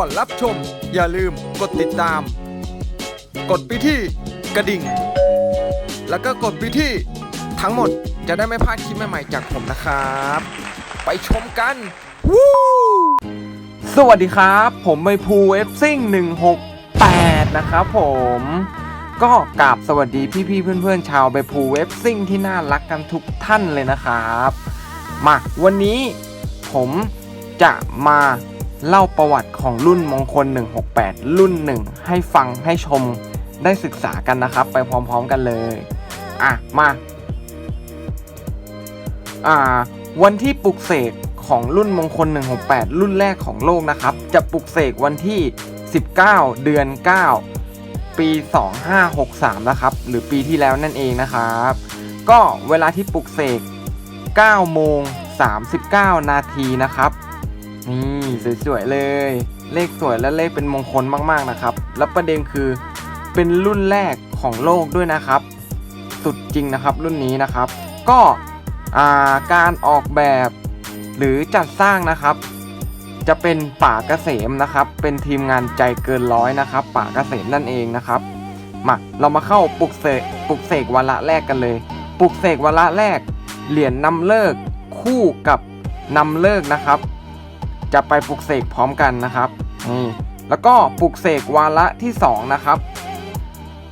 ก่อนรับชม อย่าลืมกดติดตาม กดไปที่กระดิ่ง แล้วก็กดไปที่ทั้งหมดจะได้ไม่พลาดคลิปใหม่ๆจากผมนะครับ ไปชมกันวู้สวัสดีครับ ผมไปภูเอฟซิ่ง168 นะครับผมก็กราบสวัสดีพี่ๆเพื่อนๆชาวไปภูเว็บซิ่งที่น่ารักกันทุกท่านเลยนะครับ มาวันนี้ผมจะมา เล่าประวัติของรุ่นมงคล 168 รุ่นหนึ่งให้ฟังให้ชมได้ศึกษากันนะครับ ไปพร้อมๆกันเลย อะ มาอ่าวันที่ปลุกเสกของรุ่นมงคล 168 รุ่นแรกของโลกนะครับ จะปลุกเสกวันที่ 19 เดือน 9 ปี 2563 นะครับ หรือปีที่แล้วนั่นเองนะครับ ก็เวลาที่ปลุกเสก9โมง39 นาทีนะครับนี่ สวยๆเลย เลขสวยและเลขเป็นมงคลมากๆนะครับ แล้วประเด็นคือเป็นรุ่นแรกของโลกด้วยนะครับ สุดจริงนะครับรุ่นนี้นะครับ ก็าการออกแบบหรือจัดสร้างนะครับ จะเป็นป่าเกษมนะครับ เป็นทีมงานใจเกินร้อยนะครับ ป่าเกษมนั่นเองนะครับมาเรามาเข้าปลุกเสกปลุกเสกวาระแรกกันเลยปลุกเสกวาระแรก เหรียญนำเลิกคู่กับนำเลิกนะครับ จะไปปลุกเสกพร้อมกันนะครับนี่แล้วก็ปลุกเสกวาระที่สองนะครับ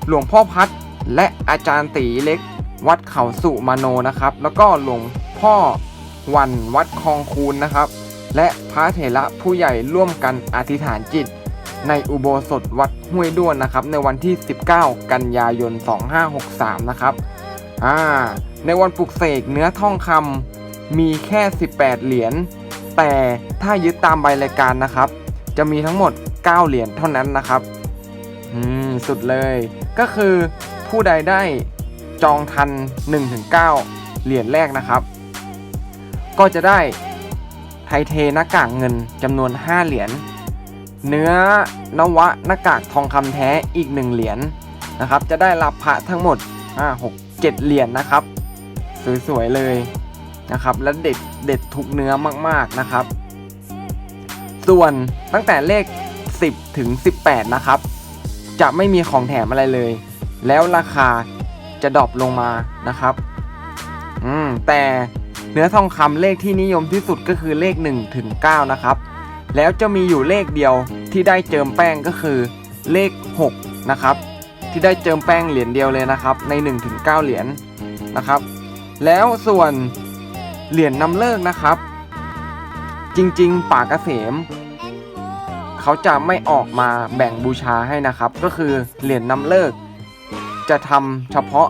หลวงพ่อพัดและอาจารย์ตีเล็ก วัดเขาสุมาโนนะครับ แล้วก็หลวงพ่อวันวัดคลองคูนนะครับ และพระเถระผู้ใหญ่ร่วมกันอธิษฐานจิต ในอุโบสถวัดห้วยด้วนนะครับ ในวันที่ 19 กันยายน 2563 นะครับอ่าในวันปลุกเสกเนื้อทองคำมีแค่ 18 เหรียญ แต่ถ้ายึดตามใบรายการนะครับ จะมีทั้งหมด 9 เหรียญเท่านั้นนะครับอืมสุดเลย ก็คือผู้ใดได้จองทัน 1-9 เหรียญแรกนะครับ ก็จะได้ไทเทหน้ากากเงินจำนวน 5 เหรียญ เนื้อนวะหน้ากากทองคำแท้อีก 1 เหรียญนะครับ จะได้รับพระทั้งหมด5 6 7 เหรียญนะครับ สวย ๆ เลย นะครับ และเด็ดเด็ดทุกเนื้อมากๆนะครับ ส่วนตั้งแต่เลข 10 ถึง 18 นะครับ จะไม่มีของแถมอะไรเลย แล้วราคาจะดรอปลงมานะครับ อืม แต่เนื้อทองคำเลขที่นิยมที่สุดก็คือเลข1ถึง9นะครับ แล้วจะมีอยู่เลขเดียวที่ได้เจิมแป้งก็คือเลข 6 นะครับ ที่ได้เจิมแป้งเหรียญเดียวเลยนะครับ ใน1ถึง9เหรียญนะครับ แล้วส่วน เหรียญนำเลิกนะครับ จริงๆ ป่าเกษม เขาจะไม่ออกมาแบ่งบูชาให้นะครับ ก็คือเหรียญนำเลิก จะทำเฉพาะ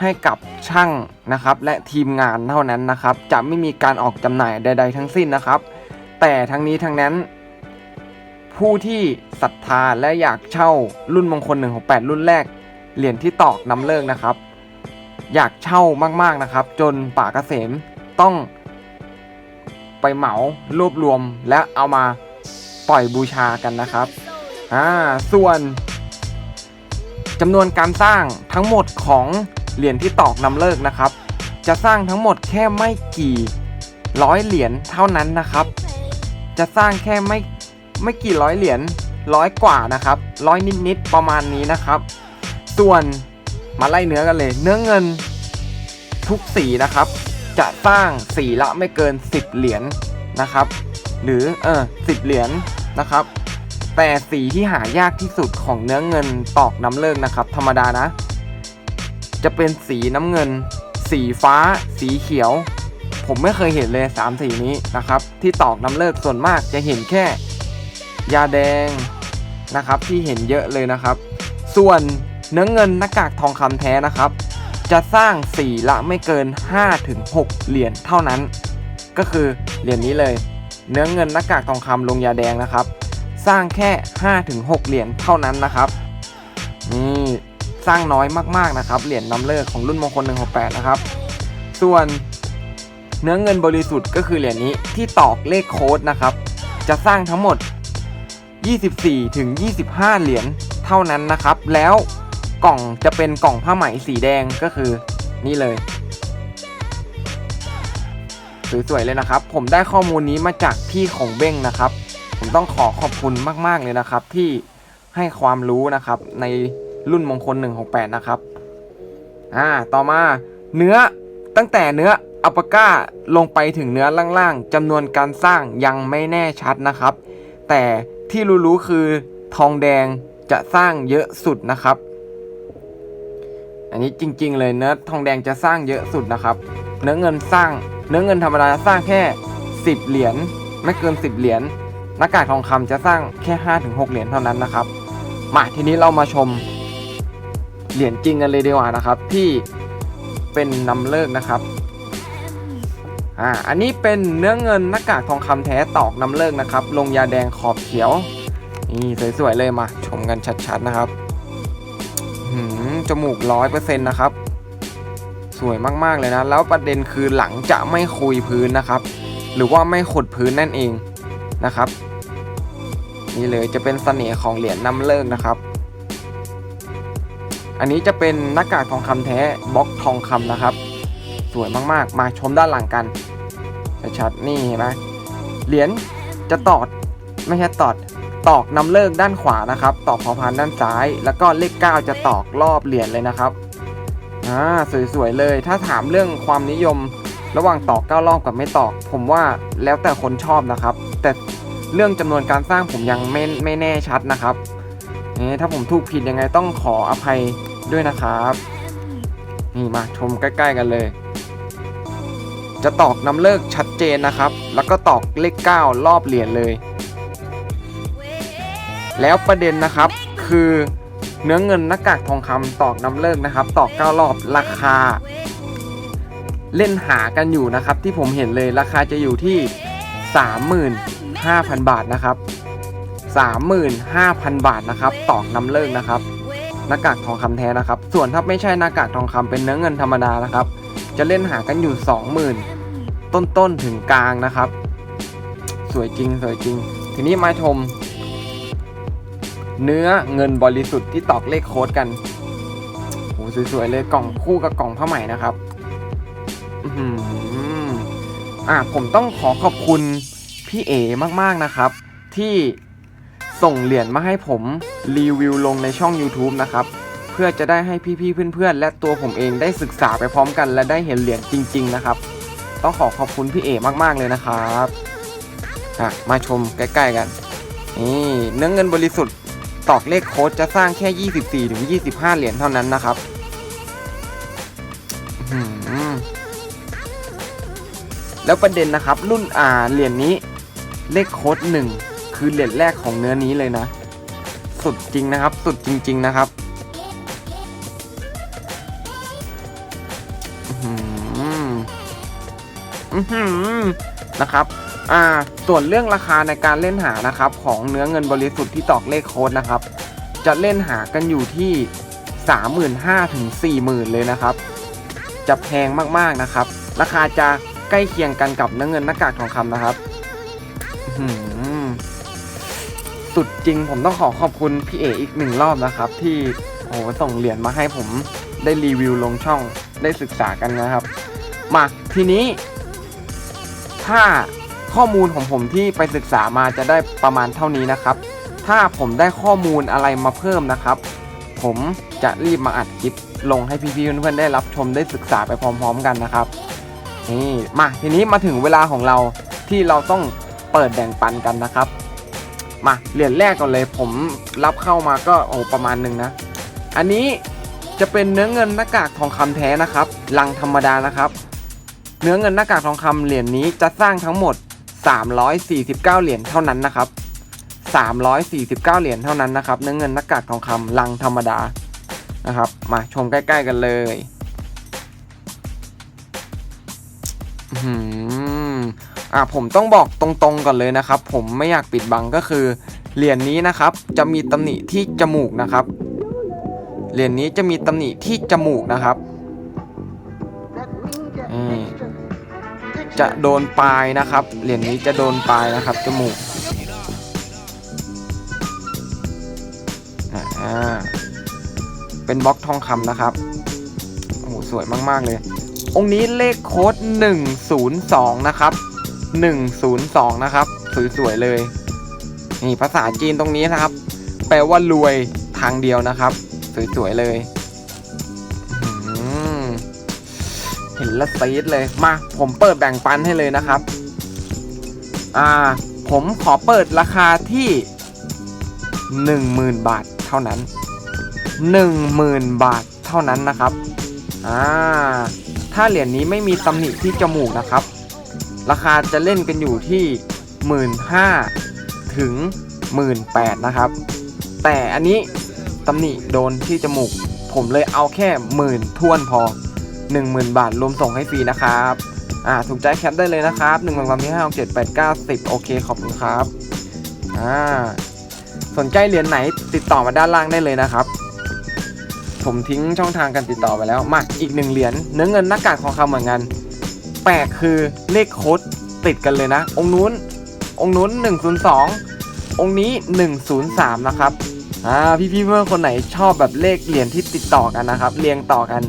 ให้กับช่างนะครับ และทีมงานเท่านั้นนะครับ จะไม่มีการออกจำหน่ายใด ๆ ทั้งสิ้นนะครับ แต่ทั้งนี้ทั้งนั้น ผู้ที่ศรัทธาและอยากเช่ารุ่นมงคล 168 รุ่นแรก เหรียญที่ตอกนำเลิกนะครับ อยากเช่ามากๆนะครับ จนป่าเกษมต้องไปเหมารวบรวมและเอามาปล่อยบูชากันนะครับอ่าส่วนจำนวนการสร้างทั้งหมดของเหรียญที่ตอกนำเลิกนะครับ จะสร้างทั้งหมดแค่ไม่กี่ร้อยเหรียญเท่านั้นนะครับ จะสร้างแค่ไม่ไม่กี่ร้อยเหรียญร้อยกว่านะครับร้อยนิดๆประมาณนี้นะครับ ส่วน มาไล่เนื้อกันเลย เนื้อเงินทุกสีนะครับ จะสร้างสีละไม่เกิน 10 เหรียญนะครับ หรือเออสิเหรียญนะครับ แต่สีที่หายากที่สุดของเนื้อเงินตอกน้ำเลิกนะครับ ธรรมดานะ จะเป็นสีน้ำเงิน สีฟ้า สีเขียว ผมไม่เคยเห็นเลยสามสีนี้นะครับ ที่ตอกน้ำเลิกส่วนมากจะเห็นแค่ ยาแดงนะครับที่เห็นเยอะเลยนะครับ ส่วน เนื้อเงินหน้ากากทองคำแท้นะครับ จะสร้างสีละไม่เกิน 5-6 เหรียญเท่านั้น ก็คือเหรียญนี้เลย เนื้อเงินหน้ากากทองคำลงยาแดงนะครับ สร้างแค่ 5-6 เหรียญเท่านั้นนะครับนี่สร้างน้อยมากๆนะครับเหรียญนำเลิกของรุ่นมงคล 168 นะครับ ส่วนเนื้อเงินบริสุทธิ์ก็คือเหรียญนี้ที่ตอกเลขโค้ดนะครับ จะสร้างทั้งหมด 24ถึง25 เหรียญเท่านั้นนะครับ แล้ว กล่องจะเป็นกล่องผ้าไหมสีแดงก็คือนี่เลย สวยๆเลยนะครับ ผมได้ข้อมูลนี้มาจากพี่ของเบ้งนะครับ ผมต้องขอขอบคุณมากๆเลยนะครับ ที่ให้ความรู้นะครับในรุ่นมงคล 168 นะครับ อ่า ต่อมาเนื้อตั้งแต่เนื้ออัปปาก้าลงไปถึงเนื้อล่างๆจำนวนการสร้างยังไม่แน่ชัดนะครับ แต่ที่รู้ๆคือทองแดงจะสร้างเยอะสุดนะครับ อันนี้จริง ๆ เลยเนื้อทองแดงจะสร้างเยอะสุดนะครับ เนื้อเงินสร้าง เนื้อเงินธรรมดาสร้างแค่ 10 เหรียญไม่เกิน 10 เหรียญหน้ากากทองคำจะสร้างแค่5-6เหรียญเท่านั้นนะครับมาทีนี้เรามาชมเหรียญจริงกันเลยดีกว่านะครับ ที่เป็นนำเลิกนะครับอ่าอันนี้เป็นเนื้อเงินหน้ากากทองคำแท้ตอกนำเลิกนะครับ ลงยาแดงขอบเขียวนี่สวยๆเลยมาชมกันชัดๆนะครับ จมูกร้อยเปอร์เซ็นต์นะครับ สวยมากๆเลยนะ แล้วประเด็นคือหลังจะไม่คุยพื้นนะครับ หรือว่าไม่ขดพื้นนั่นเองนะครับ นี่เลยจะเป็นเสน่ห์ของเหรียญนำเลิกนะครับ อันนี้จะเป็นหน้ากากทองคำแท้บล็อกทองคำนะครับ สวยมากๆ มาชมด้านหลังกันชัดๆนี่เห็นไหมเหรียญจะตอดไม่ใช่ตอด ตอกนำเลิกด้านขวานะครับ ตอกพอพานด้านซ้าย แล้วก็เลข 9 จะตอกรอบเหรียญเลยนะครับอ่าสวยๆเลย ถ้าถามเรื่องความนิยมระหว่างตอก9รอบกับไม่ตอก ผมว่าแล้วแต่คนชอบนะครับ แต่เรื่องจำนวนการสร้างผมยังไม่ไม่แน่ชัดนะครับนี่ถ้าผมถูกผิดยังไงต้องขออภัยด้วยนะครับ นี่มาชมใกล้ ๆ กันเลย จะตอกนำเลิกชัดเจนนะครับ แล้วก็ตอกเลข 9 รอบเหรียญเลย แล้วประเด็นนะครับคือเนื้อเงินหน้ากากทองคำตอกนำเลิกนะครับ ตอก9รอบราคา เล่นหากันอยู่นะครับ ที่ผมเห็นเลยราคาจะอยู่ที่ 35,000 บาทนะครับ 35,000 บาทนะครับ ตอกนำเลิกนะครับหน้ากากทองคำแท้นะครับ ส่วนถ้าไม่ใช่หน้ากากทองคำเป็นเนื้อเงินธรรมดานะครับ จะเล่นหากันอยู่ 20,000 ต้นๆถึงกลางนะครับ สวยจริงสวยจริง ทีนี้มาชม เนื้อเงินบริสุทธิ์ที่ตอกเลขโค้ดกันโหสวยๆเลยกล่องคู่กับกล่องผ้าไหม่นะครับอือหืออะผมต้องขอขอบคุณพี่เอมากๆนะครับ ที่ส่งเหรียญมาให้ผมรีวิวลงในช่อง YouTube นะครับ เพื่อจะได้ให้พี่ๆเพื่อนๆ และตัวผมเองได้ศึกษาไปพร้อมกัน และได้เห็นเหรียญจริง ๆ นะครับ ต้องขอขอบคุณพี่เอมากๆเลยนะครับอะมาชมใกล้ๆกันนี่เนื้อเงินบริสุทธิ์ ตอกเลขโค้ดจะสร้างแค่ 24 ถึง 25 เหรียญเท่านั้นนะครับแล้วประเด็นนะครับ รุ่นอ่าเหรียญนี้เลขโค้ดหนึ่งคือเหรียญแรกของเนื้อนี้เลยนะ สุดจริงนะครับ สุดจริง ๆ นะครับนะครับ อ่าส่วนเรื่องราคาในการเล่นหานะครับของเนื้อเงินบริสุทธิ์ที่ตอกเลขโค้ดนะครับ จะเล่นหากันอยู่ที่ 35,000ถึง40,000 เลยนะครับ จะแพงมากๆนะครับ ราคาจะใกล้เคียงกันกับเนื้อเงินหน้ากากทองคำนะครับสุดจริงผมต้องขอขอบคุณพี่เออีกหนึ่งรอบนะครับ ที่โอ้โหส่งเหรียญมาให้ผมได้รีวิวลงช่องได้ศึกษากันนะครับ มาทีนี้ ถ้า ข้อมูลของผมที่ไปศึกษามาจะได้ประมาณเท่านี้นะครับ ถ้าผมได้ข้อมูลอะไรมาเพิ่มนะครับ ผมจะรีบมาอัดคลิปลงให้พี่ๆเพื่อนๆได้รับชมได้ศึกษาไปพร้อม ๆ กันนะครับนี่มาทีนี้มาถึงเวลาของเราที่เราต้องเปิดแบ่งปันกันนะครับ มาเหรียญแรกก่อนเลยผมรับเข้ามาก็โอ้ประมาณหนึ่งนะ อันนี้จะเป็นเนื้อเงินหน้ากากทองคำแท้นะครับลังธรรมดานะครับ เนื้อเงินหน้ากากทองคำเหรียญนี้จะสร้างทั้งหมด 349 เหรียญเท่านั้นนะครับ 349 เหรียญเท่านั้นนะครับ เนื้อเงินหน้ากากทองคำลังธรรมดานะครับ มาชมใกล้ ๆ กันเลยอื้อหืออะผมต้องบอกตรงๆก่อนเลยนะครับ ผมไม่อยากปิดบังก็คือเหรียญนี้นะครับ จะมีตำหนิที่จมูกนะครับเหรียญนี้จะมีตำหนิที่จมูกนะครับ จะโดนปลายนะครับ เหรียญนี้จะโดนปลายนะครับ จมูกอ่าเป็นบล็อกทองคำนะครับโอ้โหสวยมากๆเลย องค์นี้เลขโค้ด 102 นะครับ 102 นะครับ สวยๆเลย นี่ภาษาจีนตรงนี้นะครับ แปลว่ารวยทางเดียวนะครับ สวยๆเลย เห็นละซีดเลย มาผมเปิดแบ่งปันให้เลยนะครับ อ่า ผมขอเปิดราคาที่ 10,000 บาทเท่านั้น 10,000 บาทเท่านั้นนะครับ อ่า ถ้าเหรียญนี้ไม่มีตำหนิที่จมูกนะครับ ราคาจะเล่นกันอยู่ที่ 15,000ถึง 18,000นะครับ แต่อันนี้ตำหนิโดนที่จมูก ผมเลยเอาแค่หมื่นทวนพอ 10,000 บาท รวมส่งให้ฟรีนะครับ อ่าถูกใจแคปได้เลยนะครับ1 2 3 4 5 6 7 8 9 10โอเคขอบคุณครับอ่าสนใจเหรียญไหนติดต่อมาด้านล่างได้เลยนะครับ ผมทิ้งช่องทางการติดต่อไปแล้วมาอีกหนึ่งเหรียญเนื้อเงินหน้ากากทองคำเหมือนกันแปลกคือเลขโค้ดติดกันเลยนะ องค์นู้นองค์นู้น102 องค์นี้ 103 นะครับอ่าพี่ๆเพื่อนคนไหนชอบแบบเลขเหรียญที่ติดต่อกันนะครับ เรียงต่อกัน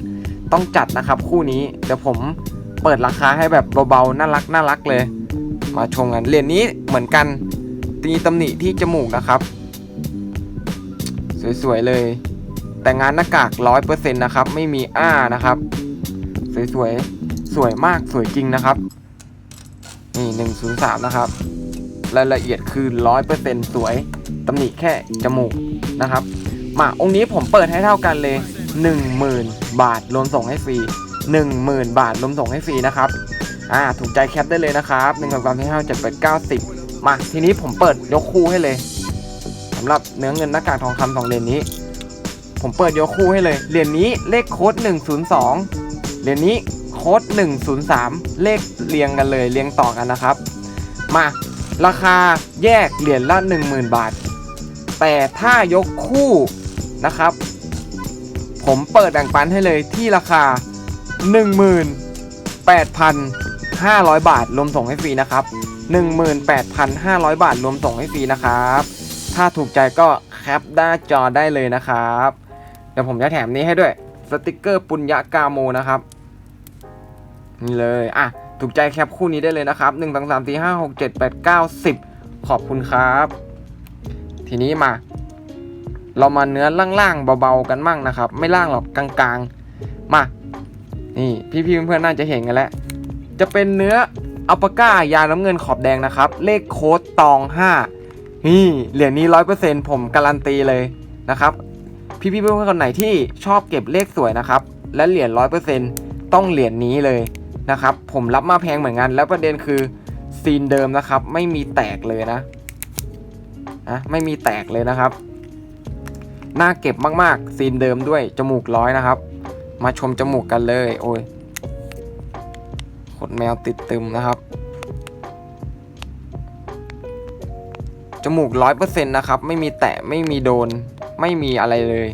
ต้องจัดนะครับคู่นี้เดี๋ยวผมเปิดราคาให้แบบเบาๆน่ารักน่ารักเลย มาชมกันเหรียญนี้เหมือนกันตีตำหนิที่จมูกนะครับ สวยๆเลย แต่งานหน้ากากร้อยเปอร์เซ็นต์นะครับ ไม่มีอ้านะครับ สวยๆสวยมากสวยจริงนะครับ นี่หนึ่งศูนย์สามนะครับ รายละเอียดคือร้อยเปอร์เซ็นต์สวยตำหนิแค่จมูกนะครับมาองค์นี้ผมเปิดให้เท่ากันเลย 10,000 บาทรวมส่งให้ฟรี 10,000 บาทรวมส่งให้ฟรีนะครับอ่าถูกใจแคปได้เลยนะครับ1 2 3 4 5 7 8 9 10มาทีนี้ผมเปิดยกคู่ให้เลยสำหรับเนื้อเงินหน้ากากทองคำสองเหรียญนี้ ผมเปิดยกคู่ให้เลยเหรียญนี้เลขโค้ด102เหรียญนี้โค้ด103 เลขเรียงกันเลยเรียงต่อกันนะครับ มาราคาแยกเหรียญละ 10,000 บาท แต่ถ้ายกคู่นะครับ ผมเปิดแบ่งปันให้เลยที่ราคา 18,500 บาท รวมส่งให้ฟรีนะครับ 18,500 บาท รวมส่งให้ฟรีนะครับ ถ้าถูกใจก็แคปหน้าจอได้เลยนะครับ เดี๋ยวผมจะแถมนี้ให้ด้วย สติกเกอร์ปุญญากาโมนะครับ นี่เลย อะ ถูกใจแคปคู่นี้ได้เลยนะครับ1 2 3 4 5 6 7 8 9 10 ขอบคุณครับ ทีนี้มา เรามาเนื้อล่างๆเบาๆกันมั่งนะครับ ไม่ล่างหรอกกลางๆ มา นี่พี่ๆเพื่อนๆน่าจะเห็นกันแล้ว จะเป็นเนื้ออัลปาก้ายาน้ำเงินขอบแดงนะครับ เลขโค้ดตอง 5 นี่เหรียญนี้100%ผมการันตีเลยนะครับ พี่ๆเพื่อนๆคนไหนที่ชอบเก็บเลขสวยนะครับ และเหรียญ100%ต้องเหรียญนี้เลยนะครับ ผมรับมาแพงเหมือนกัน แล้วประเด็นคือซีนเดิมนะครับ ไม่มีแตกเลยนะนะไม่มีแตกเลยนะครับ น่าเก็บมากๆซีนเดิมด้วยจมูกร้อยนะครับ มาชมจมูกกันเลย โอ้ยขนแมวติดตึมนะครับ จมูกร้อยเปอร์เซ็นต์นะครับ ไม่มีแตะไม่มีโดน ไม่มีอะไรเลย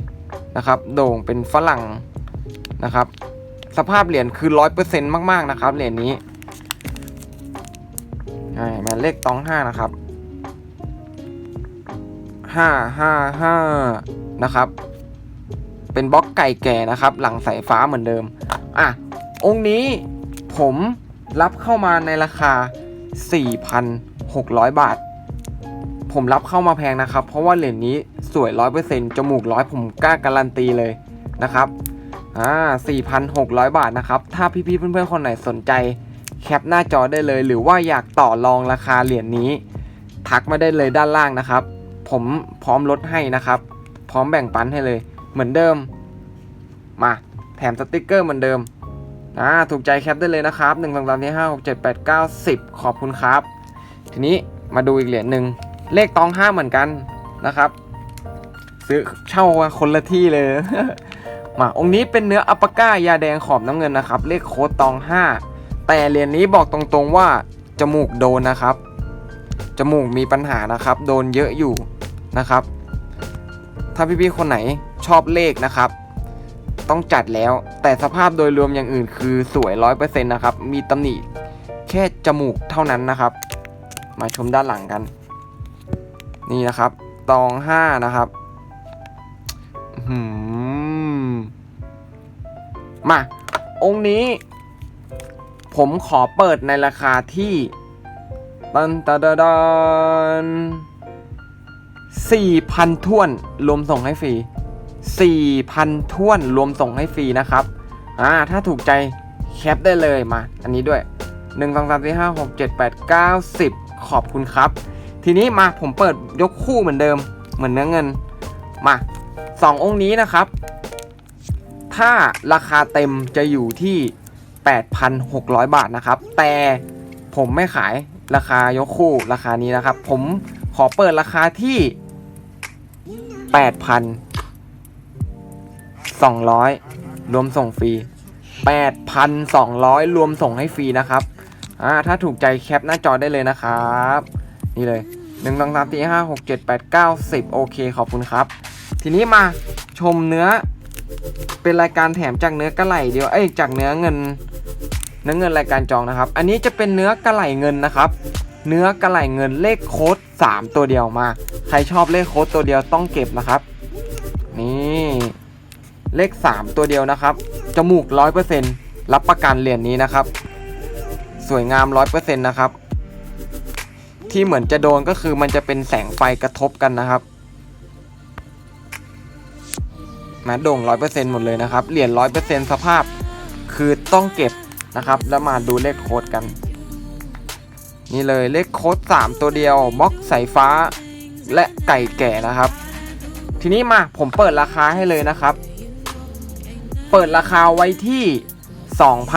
นะครับ โด่งเป็นฝรั่งนะครับ สภาพเหรียญคือร้อยเปอร์เซ็นต์มากๆนะครับเหรียญนี้ใช่มาเลขตองห้านะครับห้าห้าห้า นะครับ เป็นบล็อกไก่แก่นะครับ หลังสายฟ้าเหมือนเดิม อะ องค์นี้ผมรับเข้ามาในราคา 4,600 บาท ผมรับเข้ามาแพงนะครับ เพราะว่าเหรียญนี้สวย 100%จมูกร้อยผมกล้าการันตีเลยนะครับอ่า4,600 บาทนะครับ ถ้าพี่ๆเพื่อนๆ คนไหนสนใจแคปหน้าจอได้เลย หรือว่าอยากต่อรองราคาเหรียญนี้ ทักมาได้เลยด้านล่างนะครับ ผมพร้อมลดให้นะครับ พร้อมแบ่งปันให้เลย เหมือนเดิม มาแถมสติกเกอร์เหมือนเดิมอ่าถูกใจแคปได้เลยนะครับ1 2 3 4 5 6 7 8 9 10ขอบคุณครับ ทีนี้มาดูอีกเหรียญหนึ่งเลขตองห้าเหมือนกันนะครับ ซื้อเช่าคนละที่เลย มาองค์นี้เป็นเนื้ออัปาก้ายาแดงขอบน้ำเงินนะครับ เลขโค้ดตอง5แต่เหรียญนี้บอกตรงๆว่าจมูกโดนนะครับ จมูกมีปัญหานะครับ โดนเยอะอยู่นะครับ ถ้าพี่ๆคนไหนชอบเลขนะครับ ต้องจัดแล้วแต่สภาพโดยรวมอย่างอื่นคือสวย100%นะครับ มีตำหนิแค่จมูกเท่านั้นนะครับ มาชมด้านหลังกัน นี่นะครับ ตอง5นะครับหือมา องค์นี้ ผมขอเปิดในราคาที่ตันตะดะดัน 4,000ท้วนรวมส่งให้ฟรี4,000ท้วนรวมส่งให้ฟรีนะครับอ่าถ้าถูกใจแคปได้เลยมา อันนี้ด้วย 1 2 3 4 5 6 7 8 9 10 ขอบคุณครับ ทีนี้มาผมเปิดยกคู่เหมือนเดิม เหมือนเนื้อเงิน มา 2 องค์นี้นะครับ ถ้าราคาเต็มจะอยู่ที่ 8,600 บาทนะครับ แต่ผมไม่ขายราคายกคู่ราคานี้นะครับ ผม ขอเปิดราคาที่ 8,200 รวมส่งฟรี 8,200 รวมส่งให้ฟรีนะครับ อ่า ถ้าถูกใจแคปหน้าจอได้เลยนะครับ นี่เลย1 2 3 4 5 6 7 8 9 10 โอเค ขอบคุณครับ ทีนี้มาชมเนื้อ เป็นรายการแถมจากเนื้อกระไหลเดียว เอ้ย จากเนื้อเงิน เนื้อเงินรายการจองนะครับ อันนี้จะเป็นเนื้อกระไหลเงินนะครับ เนื้อกระไหลเงินเลขโค้ด 3 ตัวเดียวมา ใครชอบเลขโค้ดตัวเดียวต้องเก็บนะครับ นี่เลข 3 ตัวเดียวนะครับ จมูก 100%รับประกันเหรียญนี้นะครับ สวยงาม 100%นะครับ ที่เหมือนจะโดนก็คือมันจะเป็นแสงไฟกระทบกันนะครับมาโด่ง 100%หมดเลยนะครับ เหรียญ 100%สภาพคือต้องเก็บนะครับ แล้วมาดูเลขโค้ดกัน นี่เลยเลขโค้ด3 ตัวเดียวบล็อกสายฟ้า และไก่แก่นะครับ ทีนี้มาผมเปิดราคาให้เลยนะครับ เปิดราคาไว้ที่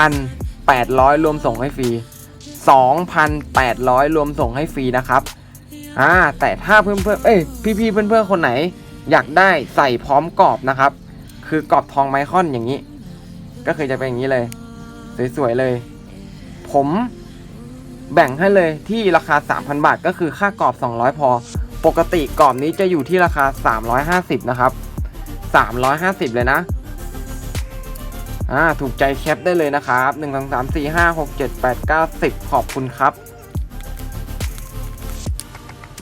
2,800 รวมส่งให้ฟรี 2,800 รวมส่งให้ฟรีนะครับอ่าแต่ถ้าเพื่อนๆเอ้ยพี่ๆเพื่อนๆคนไหน อยากได้ใส่พร้อมกรอบนะครับ คือกรอบทองไมคอนอย่างนี้ ก็คือจะเป็นอย่างนี้เลย สวยๆเลย ผม แบ่งให้เลยที่ราคา 3,000 บาท ก็คือค่ากรอบ 200 พอ ปกติกรอบนี้จะอยู่ที่ราคา 350 นะครับ 350 เลยนะอ่าถูกใจแคปได้เลยนะครับ1 2 3 4 5 6 7 8 9 10 ขอบคุณครับ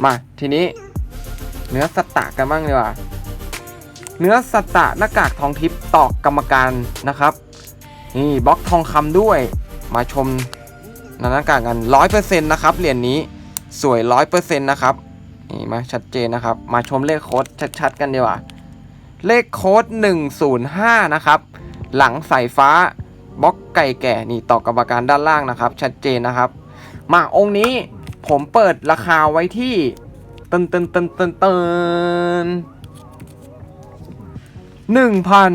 มาทีนี้ เนื้อสตะกันบ้างดีกว่า เนื้อสตะหน้ากากทองทิพย์ตอกกรรมการนะครับ นี่บล็อกทองคำด้วย มาชม น้ากากกันร้อยเปอร์เซ็นต์นะครับเหรียญนี้สวยร้อยเปอร์เซ็นต์นะครับนี่มาชัดเจนนะครับ มาชมเลขโค้ดชัดๆ กันดีกว่า เลขโค้ด105 นะครับ หลังสายฟ้าบล็อกไก่แก่นี่ต่อกรรมการด้านล่างนะครับ ชัดเจนนะครับ มาองค์นี้ผมเปิดราคาไว้ที่ตึนตึนตึนตึนตึนหนึ่งพัน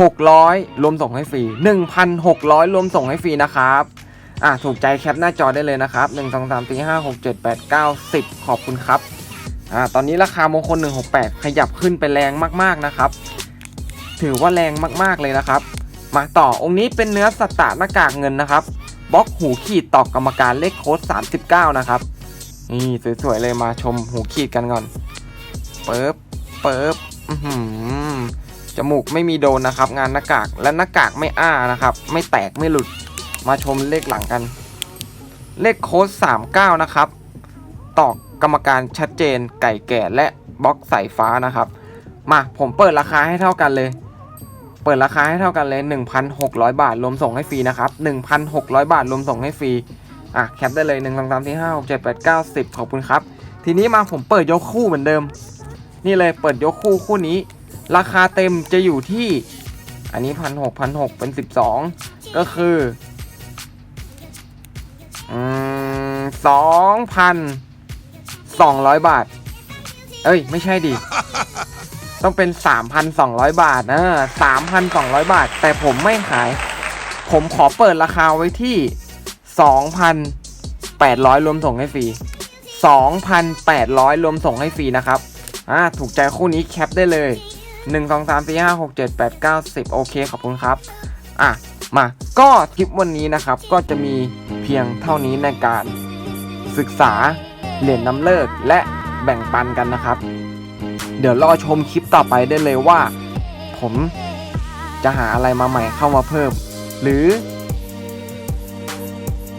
หกร้อยรวมส่งให้ฟรีหนึ่งพันหกร้อยรวมส่งให้ฟรีนะครับ อะถูกใจแคปหน้าจอได้เลยนะครับหนึ่งสองสามสี่ห้าหกเจ็ดแปดเก้าสิบขอบคุณครับ อ่า ตอนนี้ราคามงคล 168 ขยับขึ้นไปแรงมากๆนะครับ ถือว่าแรงมากๆเลยนะครับ มาต่อองค์นี้เป็นเนื้อสตตาหน้ากากเงินนะครับ บล็อกหูขีดตอกกรรมการเลขโค้ด 39 นะครับ นี่สวยๆเลยมาชมหูขีดกันก่อน เปิบเปิบอื้อหือ จมูกไม่มีโดนนะครับ งานหน้ากากและหน้ากากไม่อ้านะครับ ไม่แตกไม่หลุดมาชมเลขหลังกัน เลขโค้ด39 นะครับ ตอกกรรมการชัดเจน ไก่แก่และบล็อกสายฟ้านะครับ มาผมเปิดราคาให้เท่ากันเลย เปิดราคาให้เท่ากันเลย 1,600 บาทรวมส่งให้ฟรีนะครับ 1,600 บาทรวมส่งให้ฟรีอะแคปได้เลย1 2 3 4 5 6 7 8 9 10 ขอบคุณครับ ทีนี้มาผมเปิดยกคู่เหมือนเดิม นี่เลยเปิดยกคู่คู่นี้ ราคาเต็มจะอยู่ที่ อันนี้พันหกพันหกเป็น12ก็คืออสองพันสองร้อยบาท เอ้ย ไม่ใช่ดิ ต้องเป็น3,200บาทนะ3,200บาท แต่ผมไม่ขาย ผมขอเปิดราคาไว้ที่2,800รวมส่งให้ฟรี2,800รวมส่งให้ฟรีนะครับ อ่า ถูกใจคู่นี้แคปได้เลย 1 2 3 4 5 6 7 8 9 10 โอเคขอบคุณครับ อะ มาก็คลิปวันนี้นะครับ ก็จะมีเพียงเท่านี้ในการศึกษาเหรียญน้ำเลิกและแบ่งปันกันนะครับ เดี๋ยวรอชมคลิปต่อไปได้เลยว่า ผมจะหาอะไรมาใหม่เข้ามาเพิ่ม หรือ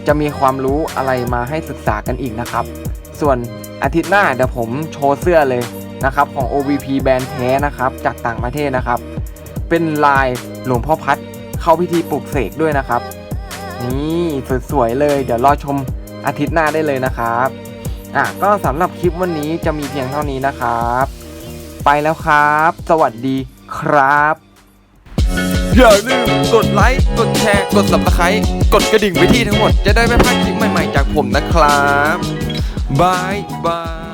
จะมีความรู้อะไรมาให้ศึกษากันอีกนะครับ ส่วนอาทิตย์หน้าเดี๋ยวผมโชว์เสื้อเลย นะครับของ OVP แบรนด์แท้นะครับจากต่างประเทศนะครับ เป็นลายหลวงพ่อพัดเข้าพิธีปลุกเสกด้วยนะครับ นี่สวยๆเลย เดี๋ยวรอชมอาทิตย์หน้าได้เลยนะครับอะก็สำหรับคลิปวันนี้จะมีเพียงเท่านี้นะครับ ไปแล้วครับ สวัสดีครับ อย่าลืมกดไลค์ กดแชร์ กด subscribe กดกระดิ่งไว้ที่ทั้งหมด จะได้ไม่พลาดคลิปใหม่ๆจากผมนะครับบายบาย